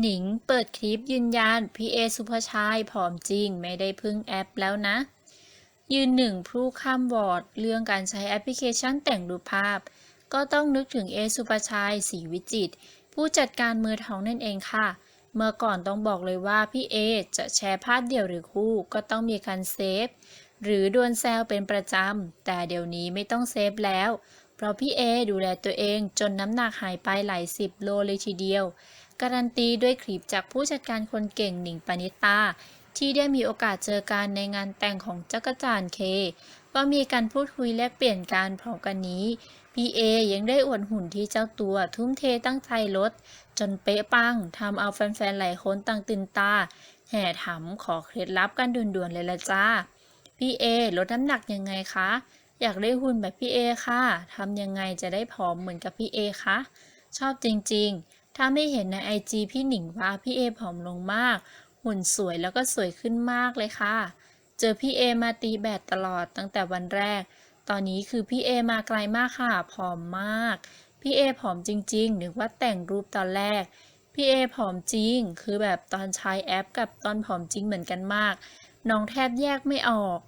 หนิงเปิดคลิปยืนยันพี่เอสุภชัยผอมจริงไม่ได้พึ่งแอปแล้วนะ ยืนหนึ่งผู้ข้ามวอร์ดเรื่องการใช้แอปพลิเคชันแต่งรูปภาพ ก็ต้องนึกถึงเอสุภชัยศรีวิจิต ผู้จัดการมือทองนั่นเองค่ะ เมื่อก่อนต้องบอกเลยว่าพี่เอจะแชร์ภาพเดี่ยวหรือคู่ก็ต้องมีการเซฟ หรือดวลแซวเป็นประจำแต่เดี๋ยวนี้ไม่ต้องเซฟแล้ว ราะพี่เอดูแลตัวเองจนน้ำหนักหายไปหลายสิบโลเลยทีเดียว การันตีด้วยคลิปจากผู้จัดการคนเก่งหนิงปณิตา ที่ได้มีโอกาสเจอกันในงานแต่งของจักรจานเค ก็มีการพูดคุยแลกเปลี่ยนกันพร้อมกันนี้ พี่เอยังได้อวดหุ่นที่เจ้าตัวทุ่มเทตั้งใจลด จนเป๊ะปังทำเอาแฟนๆหลายคนต่างตื่นตา แห่ถามขอเคล็ดลับกันด่วนๆเลยละจ้าพี่เอลดน้ำหนักยังไงคะ อยากได้หุ่นแบบพี่เอค่ะ ทำยังไงจะได้ผอมเหมือนกับพี่เอคะ ชอบจริงๆ ถ้าไม่เห็นในไอจีพี่หนิงว่าพี่เอผอมลงมาก หุ่นสวยแล้วก็สวยขึ้นมากเลยค่ะ เจอพี่เอมาตีแบดตลอดตั้งแต่วันแรก ตอนนี้คือพี่เอมาไกลมากค่ะ ผอมมาก พี่เอผอมจริงๆ นึกว่าแต่งรูปตอนแรก พี่เอผอมจริง คือแบบตอนใช้แอปกับตอนผอมจริงเหมือนกันมาก น้องแทบแยกไม่ออก